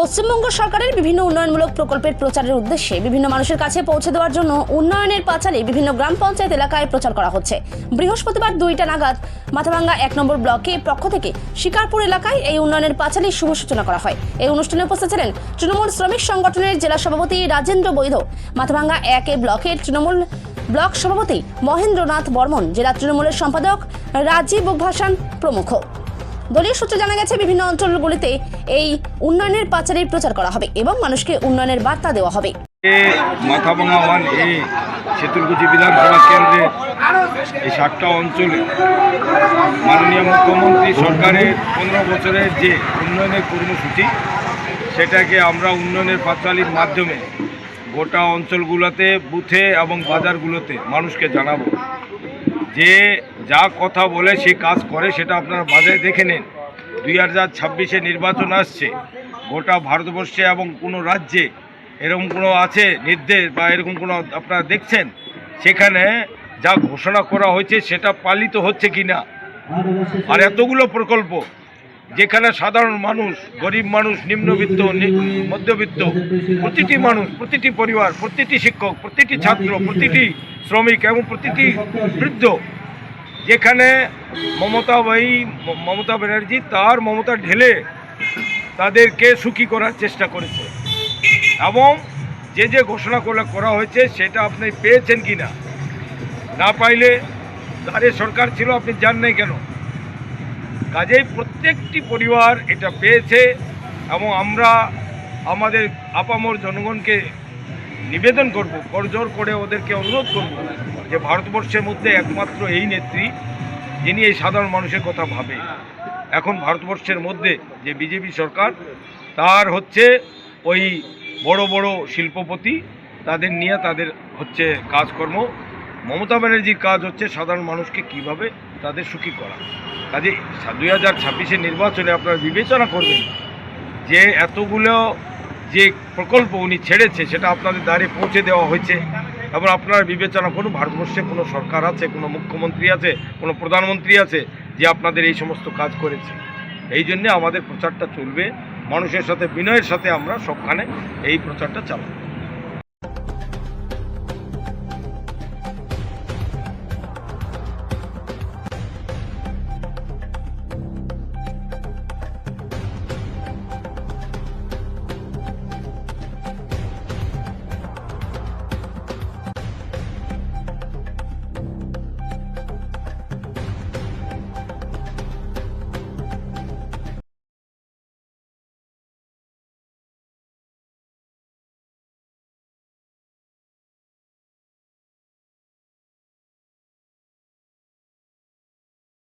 পশ্চিমবঙ্গ সরকারের বিভিন্ন উন্নয়নমূলক প্রকল্পের প্রচারের উদ্দেশ্যে বিভিন্ন মানুষের কাছে পৌঁছে দেওয়ার জন্য উন্নয়নের পাঁচালী বিভিন্ন গ্রাম পঞ্চায়েত এলাকায় প্রচার করা হচ্ছে। বৃহস্পতিবার দুইটা নাগাদ মাথাভাঙ্গা এক নম্বর ব্লকে পক্ষ থেকে শিকারপুর এলাকায় এই উন্নয়নের পাঁচালীর শুভ সূচনা করা হয়। এই অনুষ্ঠানে উপস্থিত ছিলেন তৃণমূল শ্রমিক সংগঠনের জেলা সভাপতি রাজেন্দ্র বৈধ। মাথাভাঙ্গা এক এ ব্লকের তৃণমূল ব্লক সভাপতি মহেন্দ্রনাথ বর্মন, জেলা তৃণমূলের সম্পাদক রাজীব ভাসান প্রমুখ। দলীয় সূত্রে জানা গেছে, বিভিন্ন অঞ্চলগুলিতে এই উন্নয়নের পাচারের প্রচার করা হবে এবং মানুষকে উন্নয়নের বার্তা দেওয়া হবে। এ মাথাভাঙা ওয়ান এই সেতুলকুচি বিধানসভা কেন্দ্রে এই সাতটা অঞ্চলে মাননীয় মুখ্যমন্ত্রী সরকারের পনেরো বছরের যে উন্নয়নের কর্মসূচি, সেটাকে আমরা উন্নয়নের পাঁচালির মাধ্যমে গোটা অঞ্চলগুলোতে, বুথে এবং বাজারগুলোতে মানুষকে জানাব। যে যা কথা বলে, সে কাজ করে, সেটা আপনারা বাজারে দেখে নেন। দুই হাজার ছাব্বিশে নির্বাচন আসছে। গোটা ভারতবর্ষে এবং কোনো রাজ্যে এরকম কোনো আছে নির্দেশ বা এরকম কোনো আপনারা দেখছেন? সেখানে যা ঘোষণা করা হয়েছে, সেটা পালিত হচ্ছে কি না আর এতগুলো প্রকল্প যেখানে সাধারণ মানুষ, গরিব মানুষ, নিম্নবিত্ত মধ্যবিত্ত, প্রতিটি মানুষ, প্রতিটি পরিবার, প্রতিটি শিক্ষক, প্রতিটি ছাত্র, প্রতিটি শ্রমিক এবং প্রতিটি বৃদ্ধ যেখানে মমতা বাই মমতা ব্যানার্জি তার মমতা ঢেলে তাদেরকে সুখী করার চেষ্টা করেছে। এবং যে যে ঘোষণা করে হয়েছে সেটা আপনি পেয়েছেন কি না না পাইলে তাদের সরকার ছিল, আপনি জান নাই কেন? কাজেই প্রত্যেকটি পরিবার এটা পেয়েছে এবং আমরা আমাদের আপামর জনগণকে নিবেদন করব, করজোর করে ওদেরকে অনুরোধ করব যে ভারতবর্ষের মধ্যে একমাত্র এই নেত্রী, যিনি এই সাধারণ মানুষের কথা ভাবে। এখন ভারতবর্ষের মধ্যে যে বিজেপি সরকার, তার হচ্ছে ওই বড় বড় শিল্পপতি, তাদের নিয়ে তাদের হচ্ছে কাজকর্ম। মমতা ব্যানার্জির কাজ হচ্ছে সাধারণ মানুষকে কীভাবে তাদের সুখী করা। কাজে দুই হাজার ছাব্বিশের নির্বাচনে আপনারা বিবেচনা করবেন যে এতগুলো যে প্রকল্প উনি ছেড়েছে, সেটা আপনাদের দ্বারে পৌঁছে দেওয়া হয়েছে। এবং আপনারা বিবেচনা করুন, ভারতবর্ষে কোনো সরকার আছে, কোনো মুখ্যমন্ত্রী আছে, কোনো প্রধানমন্ত্রী আছে যে আপনাদের এই সমস্ত কাজ করেছে। এই জন্যে আমাদের প্রচারটা চলবে। মানুষের সাথে, বিনয়ের সাথে আমরা সবখানে এই প্রচারটা চালাবো।